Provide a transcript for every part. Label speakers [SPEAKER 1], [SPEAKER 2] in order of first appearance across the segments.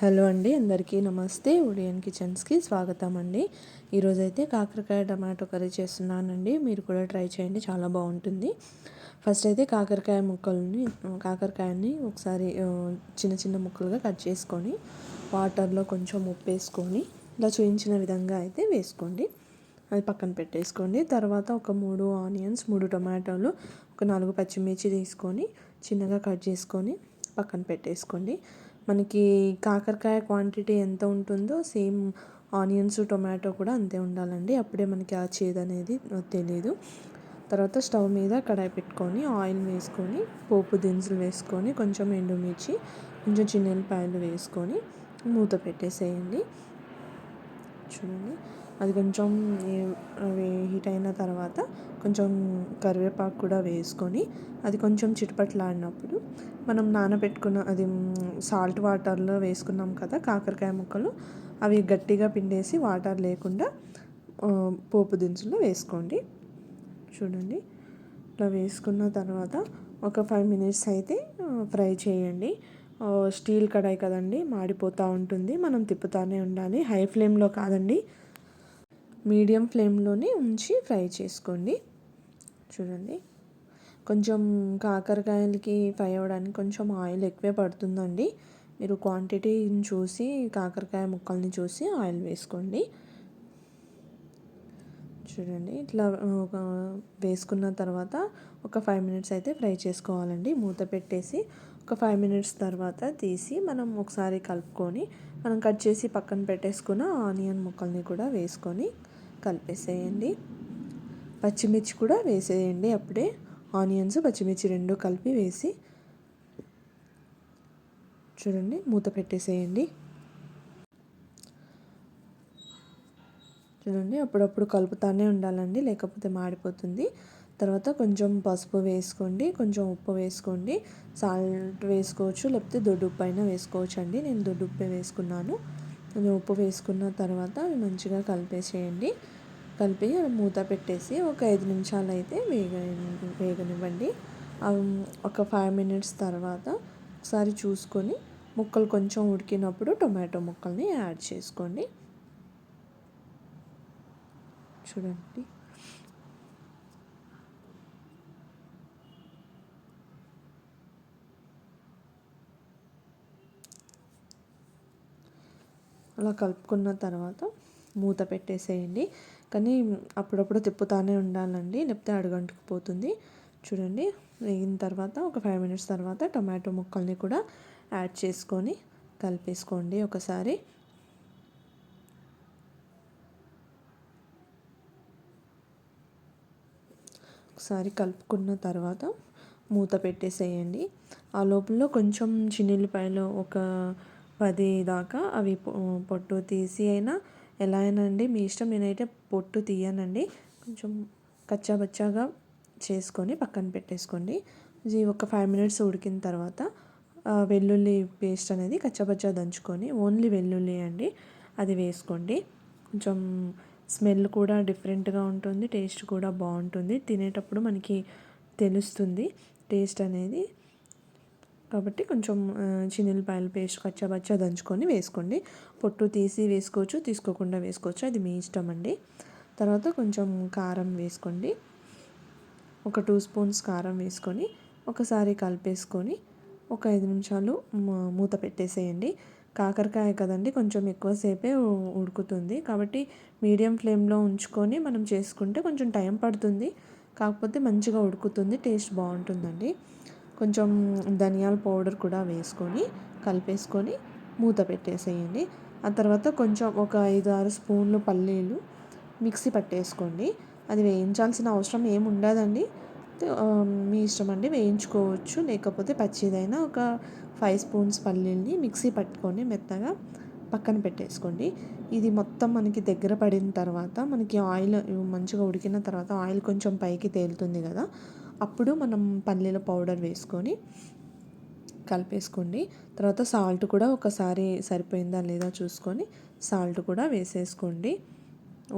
[SPEAKER 1] Hello అండి అందరికీ నమస్తే. ఉడియన్ కిచెన్స్కి స్వాగతం అండి ఈరోజైతే కాకరకాయ టమాటో కర్రీ చేస్తున్నానండి. మీరు కూడా ట్రై చేయండి చాలా బాగుంటుంది. ఫస్ట్ అయితే కాకరకాయ ముక్కల్ని కాకరకాయని ఒకసారి చిన్న చిన్న ముక్కలుగా కట్ చేసుకొని వాటర్లో కొంచెం ఉప్పు వేసుకొని ఇలా చూపించిన విధంగా అయితే వేసుకోండి. అది పక్కన పెట్టేసుకోండి. తర్వాత ఒక మూడు ఆనియన్స్ మూడు టొమాటోలు ఒక నాలుగు పచ్చిమిర్చి తీసుకొని చిన్నగా కట్ చేసుకొని పక్కన పెట్టేసుకోండి. మనకి కాకరకాయ క్వాంటిటీ ఎంత ఉంటుందో సేమ్ ఆనియన్స్ టొమాటో కూడా అంతే ఉండాలండి. అప్పుడే మనకి ఆ చేదు అనేది తెలియదు తర్వాత స్టవ్ మీద కడాయి పెట్టుకొని ఆయిల్ వేసుకొని పోపు దినుసులు వేసుకొని కొంచెం ఎండుమిర్చి కొంచెం చిన్నెల్లిపాయలు వేసుకొని మూత పెట్టేసేయండి. చూడండి అది కొంచెం హీట్ అయిన తర్వాత కొంచెం కరివేపాకు కూడా వేసుకొని అది కొంచెం చిటపట్లాడినప్పుడు మనం నానబెట్టుకున్న అది సాల్ట్ వాటర్లో వేసుకున్నాం కదా కాకరకాయ ముక్కలు అవి గట్టిగా పిండేసి వాటర్ లేకుండా పోపు దినుసులు వేసుకోండి. చూడండి. ఇట్లా వేసుకున్న తర్వాత ఒక ఫైవ్ మినిట్స్ అయితే ఫ్రై చేయండి. స్టీల్ కడాయి కదండి మాడిపోతూ ఉంటుంది. మనం తిప్పుతూనే ఉండాలి. హై ఫ్లేమ్లో కాదండి. మీడియం ఫ్లేమ్లోనే ఉంచి ఫ్రై చేసుకోండి. చూడండి. కొంచెం కాకరకాయలకి ఫ్రై అవ్వడానికి కొంచెం ఆయిల్ ఎక్కువే పడుతుందండి. మీరు క్వాంటిటీని చూసి కాకరకాయ ముక్కల్ని చూసి ఆయిల్ వేసుకోండి. చూడండి. ఇట్లా వేసుకున్న తర్వాత ఒక ఫైవ్ మినిట్స్ అయితే ఫ్రై చేసుకోవాలండి. మూత పెట్టేసి ఒక ఫైవ్ మినిట్స్ తర్వాత తీసి మనం ఒకసారి కలుపుకొని మనం కట్ చేసి పక్కన పెట్టేసుకున్న ఆనియన్ ముక్కల్ని కూడా వేసుకొని కలిపేసేయండి. పచ్చిమిర్చి కూడా వేసేయండి అప్పుడే. ఆనియన్స్ పచ్చిమిర్చి రెండు కలిపి వేసి చూడండి మూత పెట్టేసేయండి. చూడండి అప్పుడప్పుడు కలుపుతానే ఉండాలండి లేకపోతే మాడిపోతుంది. తర్వాత కొంచెం పసుపు వేసుకోండి కొంచెం ఉప్పు వేసుకోండి. సాల్ట్ వేసుకోవచ్చు లేకపోతే దొడ్డుప్పు అయినా వేసుకోవచ్చు అండి నేను దొడ్డుప్పే వేసుకున్నాను. కొంచెం ఉప్పు వేసుకున్న తర్వాత మంచిగా కలిపేసేయండి. కలిపి మూత పెట్టేసి ఒక ఐదు నిమిషాలు అయితే వేగ వేగనివ్వండి. ఒక ఫైవ్ మినిట్స్ తర్వాత ఒకసారి చూసుకొని ముక్కలు కొంచెం ఉడికినప్పుడు టొమాటో ముక్కల్ని యాడ్ చేసుకోండి. చూడండి. అలా కలుపుకున్న తర్వాత మూత పెట్టేసేయండి. కానీ అప్పుడప్పుడు తిప్పుతానే ఉండాలండి. లేకపోతే అడుగంటుకుపోతుంది. చూడండి వేగిన తర్వాత ఒక ఫైవ్ మినిట్స్ తర్వాత టమాటో ముక్కల్ని కూడా యాడ్ చేసుకొని కలిపేసుకోండి ఒకసారి. ఒకసారి కలుపుకున్న తర్వాత మూత పెట్టేసేయండి. ఆ లోపల కొంచెం చిన్నిల్లిపాయలు ఒక పది దాకా అవి పొట్టు తీసి అయినా ఎలా అయినా అండి మీ ఇష్టం నేనైతే పొట్టు తీయనండి. కొంచెం కచ్చాబచ్చాగా చేసుకొని పక్కన పెట్టేసుకోండి. ఇది ఒక ఫైవ్ మినిట్స్ ఉడికిన తర్వాత వెల్లుల్లి పేస్ట్ అనేది కచ్చాబచ్చా దంచుకొని ఓన్లీ వెల్లుల్లి అండి అది వేసుకోండి. కొంచెం స్మెల్ కూడా డిఫరెంట్గా ఉంటుంది టేస్ట్ కూడా బాగుంటుంది. తినేటప్పుడు మనకి తెలుస్తుంది టేస్ట్ అనేది. కాబట్టి కొంచెం చిన్నపాయల పేస్ట్ కచ్చాబచ్చా దంచుకొని వేసుకోండి. పొట్టు తీసి వేసుకోవచ్చు తీసుకోకుండా వేసుకోవచ్చు. అది మీ ఇష్టం అండి. తర్వాత కొంచెం కారం వేసుకోండి. ఒక టూ స్పూన్స్ కారం వేసుకొని ఒకసారి కలిపేసుకొని ఒక ఐదు నిమిషాలు మూత పెట్టేసేయండి. కాకరకాయ కదండి కొంచెం ఎక్కువసేపే ఉడుకుతుంది. కాబట్టి మీడియం ఫ్లేమ్లో ఉంచుకొని మనం చేసుకుంటే కొంచెం టైం పడుతుంది. కాకపోతే మంచిగా ఉడుకుతుంది టేస్ట్ బాగుంటుందండి. కొంచెం ధనియాల పౌడర్ కూడా వేసుకొని కలిపేసుకొని మూత పెట్టేసేయండి. ఆ తర్వాత కొంచెం ఒక ఐదు ఆరు స్పూన్లు పల్లీలు మిక్సీ పట్టేసుకోండి. అది వేయించాల్సిన అవసరం ఏమి ఉండదండి. మీ ఇష్టం అండి వేయించుకోవచ్చు. లేకపోతే పచ్చిదైనా ఒక ఫైవ్ స్పూన్స్ పల్లీల్ని మిక్సీ పట్టుకొని మెత్తగా పక్కన పెట్టేసుకోండి. ఇది మొత్తం మనకి దగ్గర పడిన తర్వాత మనకి ఆయిల్ మంచిగా ఉడికిన తర్వాత ఆయిల్ కొంచెం పైకి తేలుతుంది కదా. అప్పుడు మనం పల్లీల పౌడర్ వేసుకొని కలిపేసుకోండి. తర్వాత సాల్ట్ కూడా ఒకసారి సరిపోయిందా లేదా చూసుకొని సాల్ట్ కూడా వేసేసుకోండి.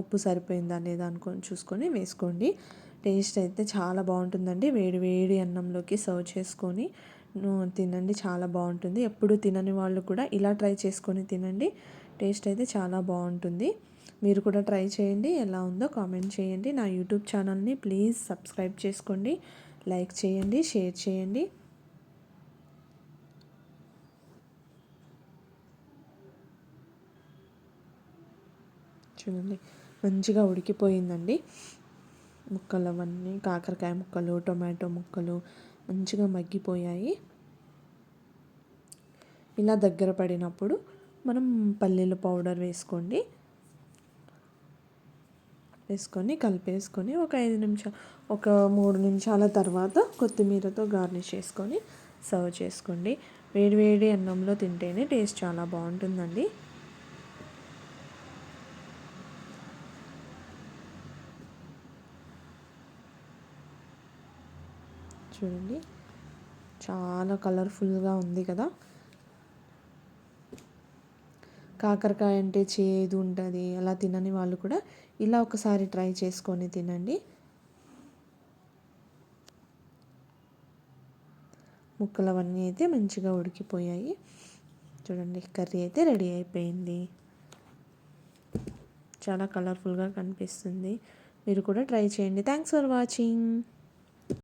[SPEAKER 1] ఉప్పు సరిపోయిందా లేదా అనుకొని చూసుకొని వేసుకోండి. టేస్ట్ అయితే చాలా బాగుంటుందండి. వేడి వేడి అన్నంలోకి సర్వ్ చేసుకొని తినండి. చాలా బాగుంటుంది. ఎప్పుడు తినని వాళ్ళు కూడా ఇలా ట్రై చేసుకొని తినండి. టేస్ట్ అయితే చాలా బాగుంటుంది. మీరు కూడా ట్రై చేయండి. ఎలా ఉందో కామెంట్ చేయండి. నా యూట్యూబ్ ఛానల్ని ప్లీజ్ సబ్స్క్రైబ్ చేసుకోండి. లైక్ చేయండి షేర్ చేయండి. చూడండి మంచిగా ఉడికిపోయిందండి. ముక్కలు అవన్నీ కాకరకాయ ముక్కలు టొమాటో ముక్కలు మంచిగా మగ్గిపోయాయి. ఇలా దగ్గర పడినప్పుడు మనం పల్లీల పౌడర్ వేసుకోండి. వేసుకొని కలిపేసుకొని ఒక ఐదు నిమిషాలు ఒక మూడు నిమిషాల తర్వాత కొత్తిమీరతో గార్నిష్ చేసుకొని సర్వ్ చేసుకోండి. వేడివేడి అన్నంలో తింటేనే టేస్ట్ చాలా బాగుంటుందండి. చూడండి చాలా కలర్ఫుల్గా ఉంది కదా. కాకరకాయ అంటే చేదు ఉంటుంది అలా తినని వాళ్ళు కూడా ఇలా ఒకసారి ట్రై చేసుకొని తినండి. ముక్కలు అవన్నీ అయితే మంచిగా ఉడికిపోయాయి. చూడండి కర్రీ అయితే రెడీ అయిపోయింది. చాలా కలర్ఫుల్గా కనిపిస్తుంది. మీరు కూడా ట్రై చేయండి. Thanks for watching